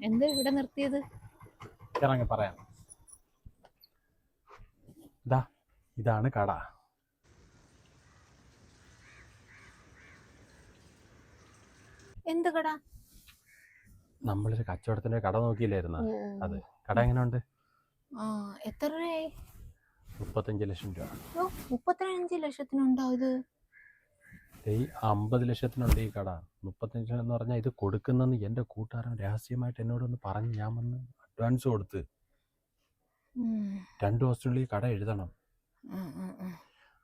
എന്താ ഇവിടെ നിർത്തിയത്? ഇറങ്ങി പറയാം. ഇതാ ഇതാണ് കട. എന്ത് കട? നമ്മളൊരു കച്ചവടത്തിന്റെ കട നോക്കിയില്ലായിരുന്ന? അത്. കട എങ്ങനെ ഉണ്ട് എത്ര രൂപയായി? മുപ്പത്തഞ്ച് ലക്ഷം രൂപ. മുപ്പത്തിരഞ്ച് ലക്ഷത്തിനുണ്ടോ ഇത്? ഈ അമ്പത് ലക്ഷത്തിനുണ്ട് ഈ കട. മുപ്പത്തഞ്ച് എന്ന് പറഞ്ഞാൽ ഇത് കൊടുക്കുന്നെന്ന് എന്റെ കൂട്ടുകാരൻ രഹസ്യമായിട്ട് എന്നോട് ഒന്ന് പറഞ്ഞ് ഞാൻ വന്ന് അഡ്വാൻസ് കൊടുത്ത് രണ്ട് ദിവസത്തിനുള്ളിൽ ഈ കട എഴുതണം.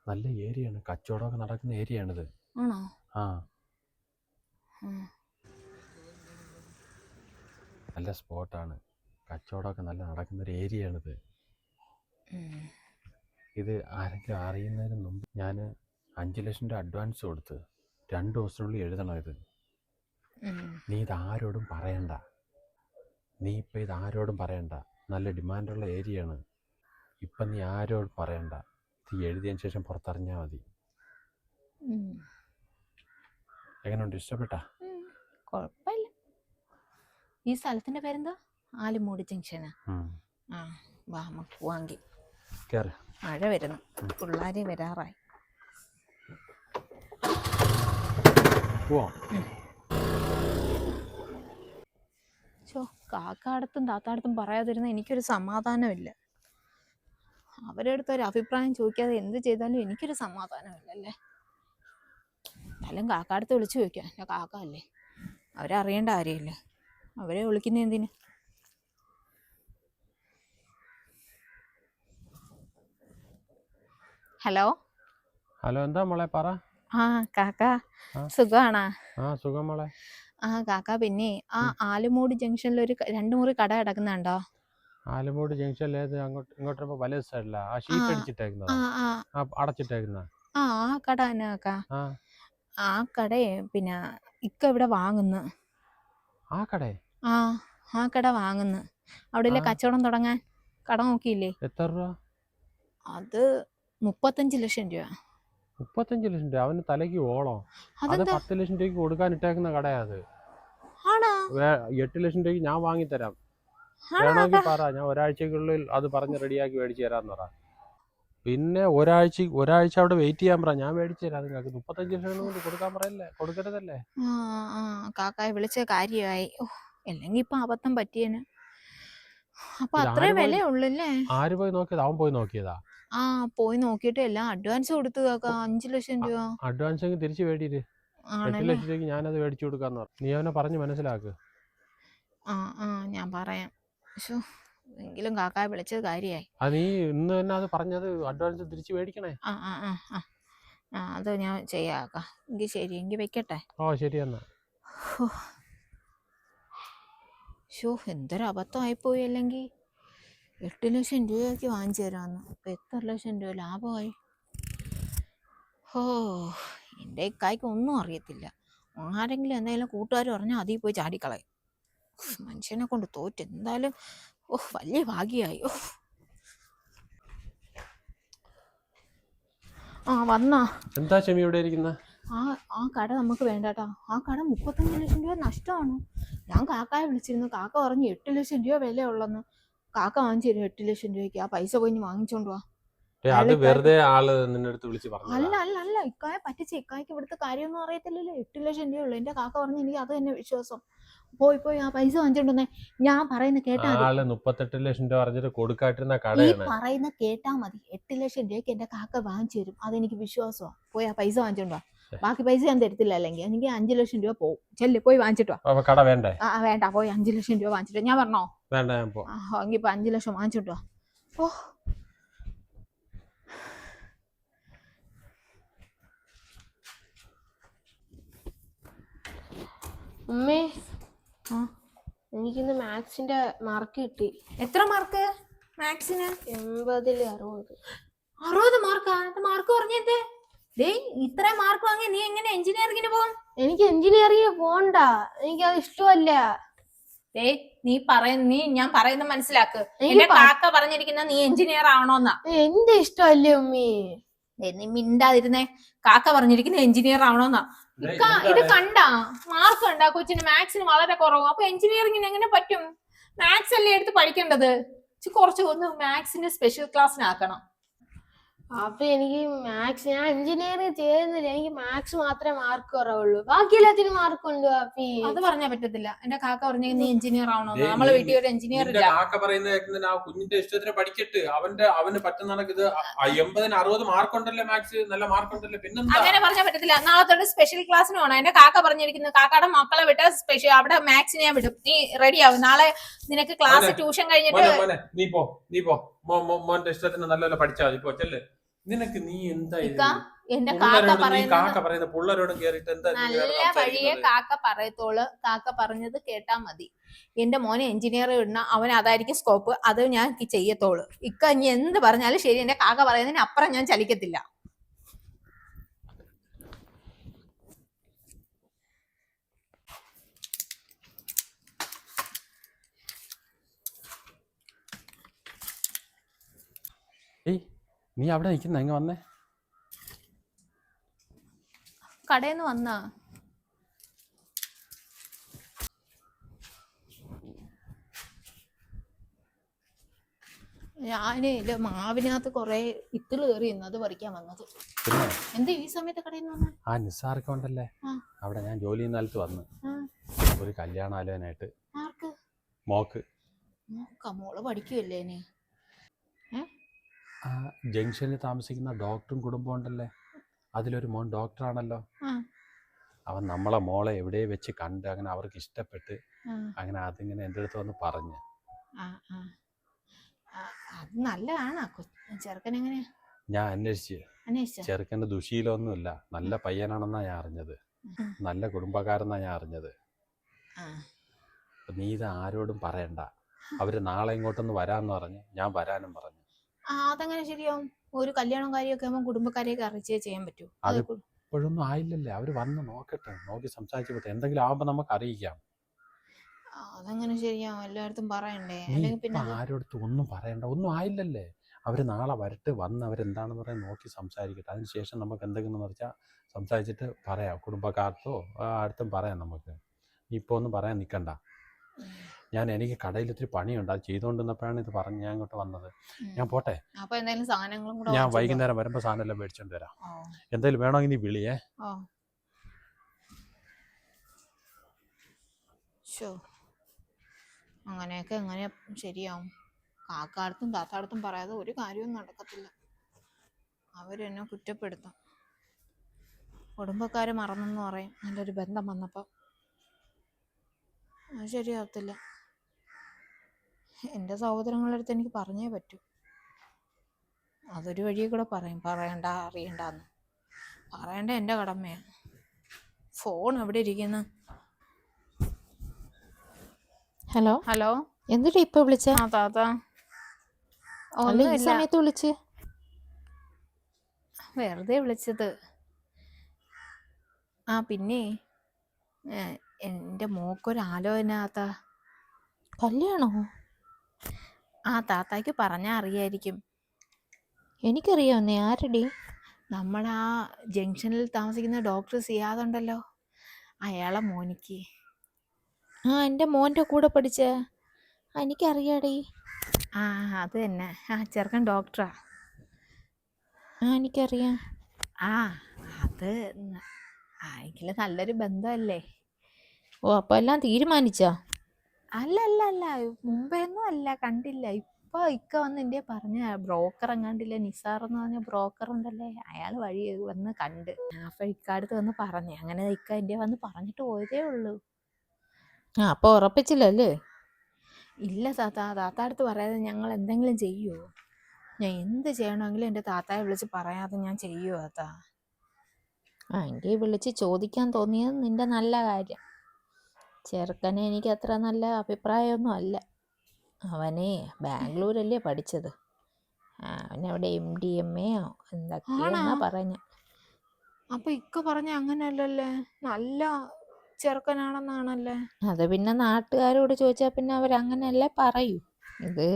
നല്ല ഏരിയയാണ്. കച്ചവടമൊക്കെ നടക്കുന്ന ഏരിയയാണിത്. ആണോ? ആ. നല്ല സ്പോട്ടാണ്. കച്ചവടമൊക്കെ നല്ല നടക്കുന്ന ഒരു ഏരിയയാണിത് ഇത് ആരെങ്കിലും അറിയുന്നതിന് മുമ്പ് ഞാൻ അഞ്ച് ലക്ഷം രൂപ അഡ്വാൻസ് കൊടുത്ത് രണ്ട് ദിവസത്തിനുള്ളിൽ എഴുതണം ഇത്. നീ ഇത് ആരോടും പറയണ്ട. നീ ഇപ്പം ഇത് ആരോടും പറയണ്ട. നല്ല ഡിമാൻഡുള്ള ഏരിയയാണ്. ഇപ്പം നീ ആരോടും പറയണ്ട. നീ എഴുതിയതിന് ശേഷം പുറത്തറിഞ്ഞാൽ മതി. എങ്ങനെയുണ്ട്? ഇഷ്ടപ്പെട്ടാ? കുഴപ്പമില്ല. ഈ സ്ഥലത്തിന്റെ പേരെന്താ? ആലുമൂടി ജംഗ്ഷനാ. ആ വാ നമുക്ക് മഴ വരുന്നു. പിള്ളേരെ വരാറായി. പോവാം. ചോ കാക്കാടത്തും താത്താടത്തും പറയാതിരുന്ന എനിക്കൊരു സമാധാനമില്ല. അവരുടെ അടുത്ത് ഒരു അഭിപ്രായം ചോദിക്കാതെ എന്ത് ചെയ്താലും എനിക്കൊരു സമാധാനമില്ലല്ലേ? എന്നാലും കാക്കാടത്ത് വിളിച്ചു ചോദിക്കാം. എന്റെ കാക്ക അല്ലേ? അവരറിയേണ്ട കാര്യമില്ല. അവരെ വിളിക്കുന്ന എന്തിന്? ഹലോ? ഹലോ എന്താ മോളെ പറ? ആ കാക്ക. ആ. ആ സുഖം മോളെ. ആ കാക്ക പിന്നെ ആ ആലുമൂട് ജംഗ്ഷനിൽ ഒരു ക- രണ്ട് മുറി കട കിടക്കുന്നുണ്ടോ? ആലമൂട് ജംഗ്ഷനിൽ ഏത് അങ്ങോട്ട് ഇങ്ങോട്ട് വരുമ്പോൾ വലത് സൈഡിലാ. ആ ഷീറ്റ് ആ. അടിച്ചിട്ടേക്കുന്നതാ ആ അടച്ചിട്ടേക്കുന്ന ആ ആ കട തന്നെ കാക്ക. ആ. ആ കടയെ പിന്നെ ഇക്ക ഇവിടെ വാങ്ങുന്നു. ആ കടേ? ആ ആ കട വാങ്ങുന്നു. അവിടെ ആ. കച്ചവടം തുടങ്ങാൻ? കട നോക്കിയില്ലേ? എത്ര രൂപ? അത് മുപ്പത്തഞ്ച് ലക്ഷം രൂപ. മുപ്പത്തഞ്ച് ലക്ഷം രൂപ. അവന് തലയ്ക്ക് ഓളോ. അത് പത്ത് ലക്ഷം രൂപയ്ക്ക് കൊടുക്കാൻ ഇട്ടേക്കുന്ന കടയാ അത്. എട്ട് ലക്ഷം രൂപയ്ക്ക് ഞാൻ വാങ്ങിത്തരാം. തരാം വേണമെങ്കിൽ? പറ. ഞാൻ ഒരാഴ്ചക്കുള്ളിൽ അത് പറഞ്ഞ് റെഡിയാക്കി മേടിച്ചു തരാന്ന് പറ. പിന്നെ ഒരാഴ്ച ഒരാഴ്ച അവിടെ വെയിറ്റ് ചെയ്യാൻ പറ. ഞാൻ മേടിച്ചു തരാം. നിങ്ങൾക്ക് മുപ്പത്തഞ്ച് ലക്ഷം കൊണ്ട് കൊടുക്കാൻ പറയല്ലേ? കൊടുക്കരുതല്ലേ? കാക്കായെ വിളിച്ച കാര്യമായി. അല്ലെങ്കിൽ ഇപ്പൊ അബദ്ധം പറ്റിയേനെ. അപ്പൊ അത്രേ വില ഉള്ളല്ലേ ആര് പോയി നോക്കിയതാ? അവൻ പോയി നോക്കിയതാ? ആ പോയി നോക്കിയിട്ട് എല്ലാം അഡ്വാൻസ് കൊടുത്തു കാക്ക. അഞ്ചു ലക്ഷം രൂപ. അഡ്വാൻസ് അങ്ങ് തിരിച്ചു മേടിയിട്ട് എട്ട് ആണല്ലേ? ലക്ഷം രൂപയ്ക്ക് ഞാനത് മേടിച്ചു കൊടുക്കാന്ന് പറഞ്ഞു. നീ അവനെ പറഞ്ഞ് മനസ്സിലാക്ക്. ആ ആ ഞാൻ പറയാം. ശോ എങ്കിലും കാക്കായെ വിളിച്ചത് കാര്യായി. അത് നീ ഇന്ന് തന്നെ അത് പറഞ്ഞത് അഡ്വാൻസ് തിരിച്ചു മേടിക്കണേ. ആ ആ ആ ആ. ആ അത് ഞാൻ ചെയ്യാക്ക എങ്കിൽ ശരി എങ്കിൽ വെക്കട്ടെ? ഓ ശരി എന്നാ. ഷോ എന്തൊരു അബദ്ധമായിപ്പോയി അല്ലെങ്കിൽ എട്ട് ലക്ഷം രൂപയ്ക്ക് വാങ്ങിച്ചു തരാമെന്ന്. അപ്പം എത്ര ലക്ഷം രൂപ ലാഭമായി? ഹോ എന്റെ ഇക്കായ്ക്ക് ഒന്നും അറിയത്തില്ല. ആരെങ്കിലും എന്തെങ്കിലും കൂട്ടുകാർ പറഞ്ഞാൽ അതിൽ പോയി ചാടിക്കളയും. മനുഷ്യനെ കൊണ്ട് തോറ്റ് എന്തായാലും ഓ വലിയ ഭാഗ്യമായി. ഓ ആ വന്നാ. എന്താ ക്ഷമി ഇവിടെ ഇരിക്കുന്ന? ആ ആ കട നമുക്ക് വേണ്ടാട്ടാ. ആ കട മുപ്പത്തഞ്ച് ലക്ഷം രൂപ നഷ്ടമാണ്. ഞാൻ കാക്കായെ വിളിച്ചിരുന്നു. കാക്ക പറഞ്ഞു എട്ട് ലക്ഷം രൂപ വില ഉള്ളെന്ന് കാക്ക വാങ്ങിച്ചു തരും എട്ട് ലക്ഷം രൂപയ്ക്ക്. ആ പൈസ പോയി ഇനി വാങ്ങിച്ചോണ്ട് വാ. അത് അയാൾ വെറുതെ ആൾ നിന്റെ വിളിച്ച് അല്ല പറഞ്ഞു അല്ല അല്ല. ഇക്കായെ പറ്റിച്ച് ഇക്കായ്ക്ക് ഇവിടുത്തെ കാര്യമൊന്നും അറിയത്തില്ലല്ലോ. എട്ട് ലക്ഷം രൂപ ഉള്ളു. എന്റെ കാക്ക പറഞ്ഞു എനിക്ക് അത് തന്നെ വിശ്വാസം. പോയി പോയി ആ പൈസ വാങ്ങിച്ചോണ്ട് ഞാൻ പറയുന്ന കേട്ടാ ആൾ മുപ്പത്തെട്ട് ലക്ഷം രൂപ പറഞ്ഞിട്ട് കൊടുക്കാട്ടിരുന്ന ഈ കടയാണ് പറയുന്ന കേട്ടാ മതി. എട്ട് ലക്ഷം രൂപയ്ക്ക് എന്റെ കാക്ക വാങ്ങിച്ചു തരും. അതെനിക്ക് വിശ്വാസമാണ് പോയി ആ പൈസ വാങ്ങിച്ചോണ്ട് വാ. ബാക്കി പൈസ ഞാൻ തരത്തില്ല. അല്ലെങ്കിൽ എനിക്ക് അഞ്ചു ലക്ഷം രൂപ പോകും ചെല്ലു പോയി വാങ്ങിച്ചിട്ട് വേണ്ട കട വേണ്ട? ആ വേണ്ട. പോയി അഞ്ചു ലക്ഷം രൂപ വാങ്ങിച്ചിട്ട് ഞാൻ പറഞ്ഞോ? വേണ്ട ഞാൻ പോ എങ്കിൽ ഇപ്പൊ അഞ്ചു ലക്ഷം വാങ്ങിച്ചിട്ടോ ഓ. ഉമ്മേ. എനിക്കിന്ന് മാത്സിന്റെ മാർക്ക് കിട്ടി. എത്ര മാർക്ക്? മാത്സിന്? എൺപതിൽ അറുപത്. അറുപത് മാർക്കാ? മാർക്ക് പറഞ്ഞത് ഡേ ഇത്ര മാർക്ക് വാങ്ങി നീ എങ്ങനെ എഞ്ചിനീയറിംഗിന് പോകും? എനിക്ക് എഞ്ചിനീയറിംഗ് പോണ്ട എനിക്ക് അത് ഇഷ്ടമല്ല. ഡേ നീ പറയുന്ന നീ ഞാൻ പറയുന്ന മനസ്സിലാക്ക്. എന്റെ കാക്ക പറഞ്ഞിരിക്കുന്ന നീ എഞ്ചിനീയർ ആവണോന്നാ. എന്റെ ഇഷ്ടമല്ലേ ഉമ്മി? ദേ, നീ മിണ്ടാതിരുന്നേ. കാക്ക പറഞ്ഞിരിക്കുന്ന എഞ്ചിനീയർ ആവണോന്നാ. ഇത് കണ്ടാ? മാർക്ക് കണ്ടാ? കൊച്ചിന് മാത്സിന് വളരെ കുറവ്. അപ്പൊ എഞ്ചിനീയറിംഗിന് എങ്ങനെ പറ്റും? മാത്സ് അല്ലേ എടുത്ത് പഠിക്കേണ്ടത്? ഇച്ചി കുറച്ച് ഒന്ന് മാത്സിന്റെ സ്പെഷ്യൽ ക്ലാസ്സിനാക്കണം അപ്പൊ എനിക്ക് മാത്സ് ഞാൻ എഞ്ചിനീയറിംഗ് ചെയ്യുന്നില്ല. എനിക്ക് മാത്സ് മാത്രമേ മാർക്ക് കുറവുള്ളൂ. ബാക്കി എല്ലാത്തിനും മാർക്ക് ഉണ്ട് അപ്പി. അത് പറഞ്ഞാ പറ്റത്തില്ല. എന്റെ കാക്ക പറഞ്ഞ നീ എഞ്ചിനീയർ ആവണോ നമ്മളെ വീട്ടിൽ ഒരു എഞ്ചിനീയർ ഇല്ല. കാക്ക പറയുന്നത് ആ കുഞ്ഞിന്റെ ഇഷ്ടത്തിന് പഠിക്കട്ട്. അവന്റെ അവന് പറ്റുന്ന ഇത് എൺപതിന് അറുപത് മാർക്ക് ഉണ്ടല്ലോ മാത്സ് നല്ല മാർക്ക് ഉണ്ടല്ലോ? പിന്നെന്താ? അങ്ങനെ പറഞ്ഞാൽ പറ്റത്തില്ല. നാളെ തൊട്ട് സ്പെഷ്യൽ ക്ലാസ്സിന് പോകണം എന്റെ കാക്ക പറഞ്ഞിരിക്കുന്നു കാക്കയുടെ മക്കളെ വിട്ട സ്പെഷ്യൽ അവിടെ മാത്സിന് ഞാൻ വിടും. നീ റെഡി ആവും. നാളെ നിനക്ക് ക്ലാസ് ട്യൂഷൻ കഴിഞ്ഞിട്ട് നീ പോ നീ പോ. മോന്റെ ഇഷ്ടത്തിന് നല്ലപോലെ പഠിച്ചാൽ മതി. പോ ചെല്ല്. നിനക്ക് നീ എന്താ എന്റെ കാക്ക കാക്ക പറയുന്ന പിള്ളേരോടും കേറിട്ട് എന്താ നല്ല വഴിയെ കാക്ക പറയത്തോൾ. കാക്ക പറഞ്ഞത് കേട്ടാ മതി. എന്റെ മോനെ എഞ്ചിനീയർ ഇടണ അവൻ അതായിരിക്കും സ്കോപ്പ് അത് ഞാൻ ചെയ്യത്തോളൂ. ഇക്ക ഇനി എന്ത് പറഞ്ഞാലും ശരി. എന്റെ കാക്ക പറയുന്നതിന് അപ്പുറം ഞാൻ ചലിക്കത്തില്ല. ഏയ് നീ അവിടെ നിൽക്കുന്ന എങ്ങ വന്നേ? കടയിൽ നിന്ന് വന്നാ? ഞാനേ ഇല്ല മാവിനകത്ത് കൊറേ ഇത്തിൾ കയറി അത് പറിക്കാൻ വന്നത്. എന്താ ഈ സമയത്ത് കടയിൽ നിന്ന് വന്ന? ആ നിസ്സാർക്ക് ഉണ്ടല്ലേ? അവിടെ ഞാൻ ജോലി ചെയ്യുന്ന സ്ഥലത്ത് വന്ന്. ഒരു കല്യാണാലോചനായിട്ട് മോക്ക്. മോക്ക മോൾ പഠിക്കുമല്ലേ ഇനി? ആ ജംഗ്ഷനിൽ താമസിക്കുന്ന ഡോക്ടറും കുടുംബം ഉണ്ടല്ലേ? അതിലൊരു മോൻ ഡോക്ടറാണല്ലോ. അവൻ നമ്മളെ മോളെ എവിടെ വെച്ച് കണ്ട് അങ്ങനെ അവർക്ക് ഇഷ്ടപ്പെട്ട് അങ്ങനെ അതിങ്ങനെ എന്റെ അടുത്ത് വന്ന് പറഞ്ഞ്. അത് നല്ലതാണ്. ചെറുക്കൻ എങ്ങനെയാ? ഞാൻ അന്വേഷിച്ച്. ചെറുക്കന്റെ ചെറുക്കന്റെ ദുശീലമൊന്നുമില്ല. നല്ല പയ്യനാണെന്നാ ഞാൻ അറിഞ്ഞത്. നല്ല കുടുംബക്കാരെന്നാ ഞാൻ അറിഞ്ഞത്. നീ ഇത് ആരോടും പറയണ്ട. അവർ നാളെ ഇങ്ങോട്ടൊന്ന് വരാന്ന് പറഞ്ഞു ഞാൻ വരാനും പറഞ്ഞു. അതെങ്ങനെ ശരിയാവും. ഒരു കല്യാണം കാര്യമൊക്കെ ആകുമ്പോൾ കുടുംബക്കാരെയൊക്കെ അറിയിച്ചേ ചെയ്യാൻ പറ്റൂ. അത് ഇപ്പോഴൊന്നും ആയില്ലല്ലേ? അവർ വന്ന് നോക്കട്ടെ. നോക്കി സംസാരിച്ചു പോട്ടെ. എന്തെങ്കിലും ആവുമ്പോ നമുക്ക് അറിയിക്കാം. അതങ്ങനെ ശരിയാവും. എല്ലായിടത്തും പറയണ്ടേ? അല്ലെങ്കിൽ പിന്നെ ആരോടത്തും ഒന്നും പറയണ്ട. ഒന്നും ആയില്ലല്ലേ? അവർ നാളെ വരട്ട്. വന്ന് അവരെന്താണെന്ന് പറയാൻ നോക്കി സംസാരിക്കട്ടെ. അതിനുശേഷം നമുക്ക് എന്തെങ്കിലും വെച്ചാൽ സംസാരിച്ചിട്ട് പറയാം. കുടുംബക്കാർക്കോ അടുത്തും പറയാം നമുക്ക്. ഇപ്പൊ ഒന്നും പറയാൻ നിൽക്കണ്ട ഞാൻ എനിക്ക് കടയിൽ ഇത്തിരി പണിയുണ്ട്. അത് ചെയ്തുകൊണ്ടിരുന്നപ്പോഴാണ് ഇത് പറഞ്ഞ് ഞാൻ ഇങ്ങോട്ട് വന്നത്. ഞാൻ പോട്ടെ. ഞാൻ വൈകുന്നേരം വരുമ്പോൾ സാധനം എല്ലാം മേടിച്ചോണ്ട് വരാം. എന്തെങ്കിലും വേണമെങ്കിൽ നീ വിളിയേ? അങ്ങനെയൊക്കെ എങ്ങനെ ശരിയാവും? കാക്കാടത്തും താത്താടത്തും പറയാതെ ഒരു കാര്യവും നടക്കത്തില്ല. അവരെന്നെ കുറ്റപ്പെടുത്തും. കുടുംബക്കാരെ മറന്നെന്ന് പറയും. നല്ലൊരു ബന്ധം വന്നപ്പോൾ ശരിയാവത്തില്ല. എന്റെ സഹോദരങ്ങളുടെ അടുത്ത് എനിക്ക് പറഞ്ഞേ പറ്റൂ. അതൊരു വഴി കൂടെ പറയും. പറയണ്ട അറിയണ്ടെന്ന്. പറയണ്ട എന്റെ കടമയാണ് ഫോൺ എവിടെ ഇരിക്കുന്നു? ഹലോ? ഹലോ? എന്തിട്ട് ഇപ്പൊ വിളിച്ച? ആ താത്ത അല്ല ഈ ഒന്നുമില്ല. സമയത്ത് വിളിച്ച്? വെറുതെ വിളിച്ചത്. ആ പിന്നെ എന്റെ എന്റെ മോക്കൊരു ആലോചന താത്ത കല്യാണോ? ആ താത്താക്ക് പറഞ്ഞാൽ അറിയായിരിക്കും. എനിക്കറിയാവുന്നേ ആരടി? നമ്മുടെ ആ ജംഗ്ഷനിൽ താമസിക്കുന്ന ഡോക്ടർ സിയാദുണ്ടല്ലോ. അയാളെ മോനിക്ക്. ആ എന്റെ മോന്റെ കൂടെ പഠിച്ച. എനിക്കറിയാടി. ആ അത് തന്നെ. ആ ചെറുക്കൻ ഡോക്ടറാ. ആ എനിക്കറിയാം. ആ അത് ന- ആ എങ്കിൽ നല്ലൊരു ബന്ധമല്ലേ ഓ അപ്പോൾ എല്ലാം തീരുമാനിച്ചാ? അല്ല അല്ല അല്ല മുമ്പേ ഒന്നും അല്ല കണ്ടില്ല. ഇപ്പൊ ഇക്ക വന്ന് എന്റെ പറഞ്ഞ ബ്രോക്കർ എങ്ങാണ്ടില്ല നിസാർ എന്ന് പറഞ്ഞ ബ്രോക്കർ ഉണ്ടല്ലേ അയാൾ വഴി വന്ന് കണ്ട്. അപ്പൊ ഇക്കാടുത്ത് വന്ന് പറഞ്ഞു. അങ്ങനെ ഇക്ക എന്റെ വന്ന് പറഞ്ഞിട്ട് പോയതേ ഉള്ളൂ. ആ അപ്പൊ ഉറപ്പിച്ചില്ലല്ലേ ഇല്ല താത്ത. താത്ത അടുത്ത് പറയാതെ ഞങ്ങൾ എന്തെങ്കിലും ചെയ്യുമോ ഞാൻ എന്ത് ചെയ്യണമെങ്കിലും എന്റെ താത്തയെ വിളിച്ച് പറയാതെ ഞാൻ ചെയ്യുമോ താത്ത? ആ എങ്കിൽ വിളിച്ച് ചോദിക്കാൻ തോന്നിയത് നിന്റെ നല്ല കാര്യം. ചെറുക്കനെ എനിക്ക് അത്ര നല്ല അഭിപ്രായമൊന്നും അല്ല. അവനെ ബാംഗ്ലൂരല്ലേ പഠിച്ചത്. അവനവിടെ എം ഡി എം എയോ എന്തൊക്കെയാ? പറഞ്ഞ. അപ്പൊ ഇക്ക പറഞ്ഞ അങ്ങനെയല്ലല്ലേ നല്ല ചെറുക്കനാണെന്നാണല്ലേ? അത് പിന്നെ നാട്ടുകാരോട് ചോദിച്ചാൽ പിന്നെ അവരങ്ങനെയല്ലേ പറയൂ. ഇത്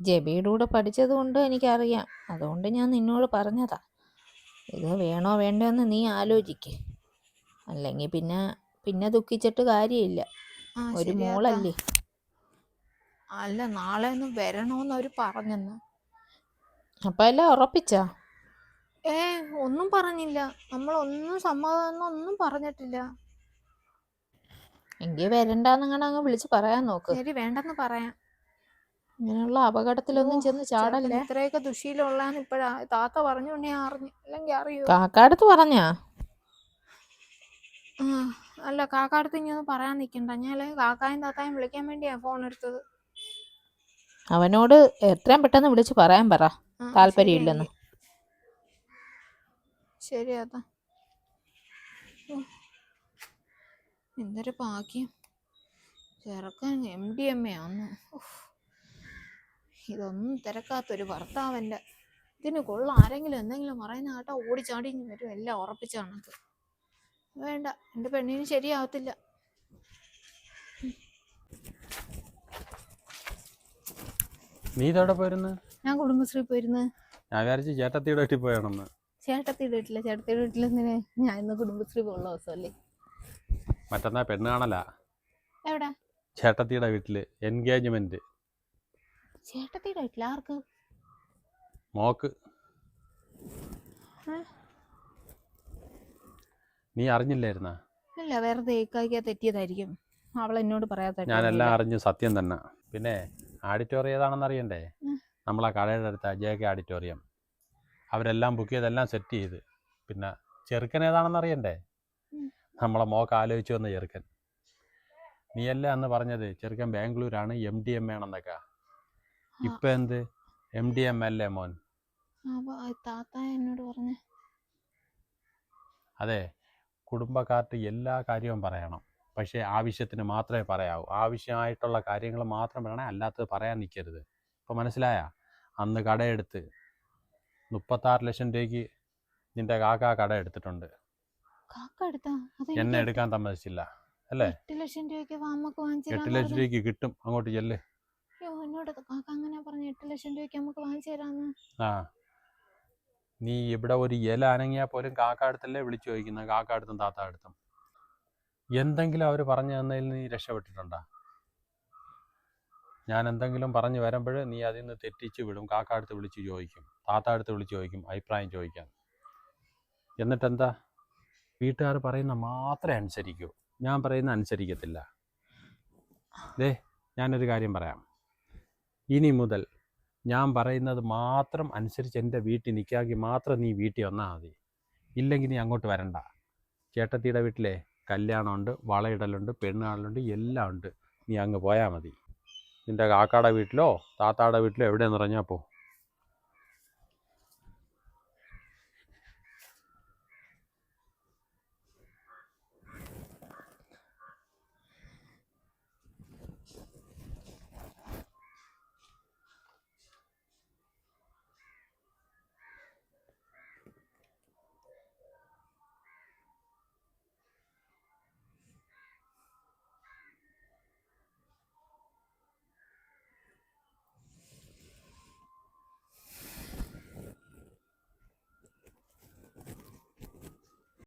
ജബിയുടെ കൂടെ പഠിച്ചത് കൊണ്ട് എനിക്കറിയാം. അതുകൊണ്ട് ഞാൻ നിന്നോട് പറഞ്ഞതാ. ഇത് വേണോ വേണ്ടോ എന്ന് നീ ആലോചിക്ക്. അല്ലെങ്കിൽ പിന്നെ പിന്നെ ദുഃഖിച്ചിട്ട് കാര്യമില്ല. ഒരു. മോളല്ലേ? അല്ല നാളെ ഒന്ന് വരണോന്ന് അവർ പറഞ്ഞെന്ന്. അപ്പൊ എല്ലാം ഉറപ്പിച്ചാ? ഏ ഒന്നും പറഞ്ഞില്ല. നമ്മളൊന്നും സമ്മതം ഒന്നും പറഞ്ഞിട്ടില്ല. എങ്കിൽ വരണ്ടാന്നങ്ങനെ അങ്ങ് വിളിച്ച് പറയാൻ നോക്ക്. ശരി വേണ്ടെന്ന് പറയാം. ഇങ്ങനെയുള്ള അപകടത്തിലൊന്നും ചെന്ന് ചാടല്ലേ? ഇത്രയൊക്കെ ദുശീലമുള്ളാന്ന് ഇപ്പഴാ. താത്ത പറഞ്ഞു ഞാൻ അറിഞ്ഞു. അല്ലെങ്കിൽ അറിയോ? കാക്കാടത്ത് പറഞ്ഞാ? ആ. അല്ല കാക്കാടത്ത് ഇനി ഒന്ന് പറയാൻ നിൽക്കണ്ട ഞാൻ കാക്കായും താത്തായും വിളിക്കാൻ വേണ്ടിയാ ഫോൺ എടുത്തത്. അവനോട് എത്രയും പെട്ടെന്ന് വിളിച്ച് പറയാൻ പറ. താല്പര്യം താല്പര്യമില്ലെന്ന് ശരി അതാ എന്തൊരു ഭാഗ്യം. ചെറുക്കൻ എം ഡി എം എ ഇതൊന്നും തിരക്കാത്തൊരു ഭർത്താവന്റെ. ഇതിന് കൊള്ളാരെങ്കിലും എന്തെങ്കിലും പറയുന്ന കേട്ടാ ഓടിച്ചാടി വരും. എല്ലാം ഉറപ്പിച്ച കണക്ക് വേണ്ട എന്റെ പെണ്ണിന് ശരിയാവത്തില്ല. നീ ഇതോടെ പോയിരുന്നു? ഞാൻ കുടുംബശ്രീ പോയിരുന്നു. ഞാൻ വിചാരിച്ചു ചേട്ടത്തിയുടെ വീട്ടിൽ പോയാണെന്ന്. ചേട്ടത്തിയുടെ വീട്ടില്ല ചേട്ടത്തിയുടെ വീട്ടിൽ എന്തിനാ ഞാൻ ഇന്ന് കുടുംബശ്രീ പോകുന്ന ദിവസമല്ലേ? മറ്റന്നാ പെണ്ണ് കാണല. എവിടെ? ചേട്ടത്തിയുടെ വീട്ടിൽ എൻഗേജ്മെന്റ്. ചേട്ടത്തിയുടെ വീട്ടിൽ ആർക്ക്? മോക്ക്? നീ അറിഞ്ഞില്ലായിരുന്ന? അല്ല വെറുതെ ഏക്കായിക്കാ തെറ്റിയതായിരിക്കും. അവൾ എന്നോട് പറയാത്ത ഞാനെല്ലാം അറിഞ്ഞു സത്യം തന്നെ. പിന്നെ ആഡിറ്റോറിയം ഏതാണെന്ന് അറിയണ്ടേ? നമ്മളാ കടയുടെ അടുത്ത ജെ കെ ആഡിറ്റോറിയം അവരെല്ലാം ബുക്ക് ചെയ്തെല്ലാം സെറ്റ് ചെയ്ത്. പിന്നെ ചെറുക്കൻ ഏതാണെന്ന് അറിയണ്ടേ? നമ്മളെ മോക്ക് ആലോചിച്ചു വന്ന ചെറുക്കൻ. നീയല്ല അന്ന് പറഞ്ഞത് ചെറുക്കൻ ബാംഗ്ലൂരാണ് എം ഡി എം ആണെന്നൊക്കെ? ഇപ്പൊ എന്ത്? എം ഡി എം അല്ലേ മോൻ? താത്ത എന്നോട് പറഞ്ഞ. അതെ. കുടുംബക്കാർക്ക് എല്ലാ കാര്യവും പറയണം. പക്ഷേ ആവശ്യത്തിന് മാത്രമേ പറയാവൂ. ആവശ്യമായിട്ടുള്ള കാര്യങ്ങൾ മാത്രം പറയണേ അല്ലാത്തത് പറയാൻ നിൽക്കരുത് ഇപ്പോൾ മനസ്സിലായ? അന്ന് കടയെടുത്ത് മുപ്പത്താറ് ലക്ഷം രൂപയ്ക്ക് നിന്റെ കാക്ക കട എടുത്തിട്ടുണ്ട്. എന്നെ എടുക്കാൻ സമ്മതിച്ചില്ല. അല്ലേ? എട്ട് ലക്ഷം രൂപയ്ക്ക് കിട്ടും. അങ്ങോട്ട് ചെല്ലേ. എന്നോട് കാക്ക അങ്ങനെ പറഞ്ഞു. എട്ട് ലക്ഷം രൂപയ്ക്ക് നമുക്ക് വാങ്ങിച്ചു തരാന്ന്. ആ. നീ ഇവിടെ ഒരു ഇല അനങ്ങിയാൽ പോലും കാക്കാടത്തല്ലേ വിളിച്ചു ചോദിക്കുന്നത്? കാക്കാടത്തും താത്താടത്തും എന്തെങ്കിലും അവർ പറഞ്ഞു തന്നതിൽ നീ രക്ഷപ്പെട്ടിട്ടുണ്ടോ? ഞാൻ എന്തെങ്കിലും പറഞ്ഞു വരുമ്പോൾ നീ അതിൽ നിന്ന് തെറ്റിച്ച് വിടും. കാക്കാടത്ത് വിളിച്ച് ചോദിക്കും. താത്താടത്ത് വിളിച്ചു ചോദിക്കും. അഭിപ്രായം ചോദിക്കാൻ എന്നിട്ടെന്താ വീട്ടുകാർ പറയുന്ന മാത്രമേ അനുസരിക്കൂ. ഞാൻ പറയുന്ന അനുസരിക്കത്തില്ല. ദേ ഞാനൊരു കാര്യം പറയാം. ഇനി മുതൽ ഞാൻ പറയുന്നത് മാത്രം അനുസരിച്ച് എന്റെ വീട്ടിൽ നിൽക്കാമെങ്കിൽ മാത്രം നീ വീട്ടിൽ വന്നാൽ മതി. ഇല്ലെങ്കിൽ നീ അങ്ങോട്ട് വരണ്ട. ചേട്ടത്തിയുടെ വീട്ടിലെ കല്യാണമുണ്ട് വളയിടലുണ്ട് പെണ്ണുകാണലുണ്ട് എല്ലാം ഉണ്ട്. നീ അങ്ങ് പോയാൽ മതി. നിന്റെ കാക്കാടെ വീട്ടിലോ താത്താടെ വീട്ടിലോ എവിടെ പറഞ്ഞാൽ പോ.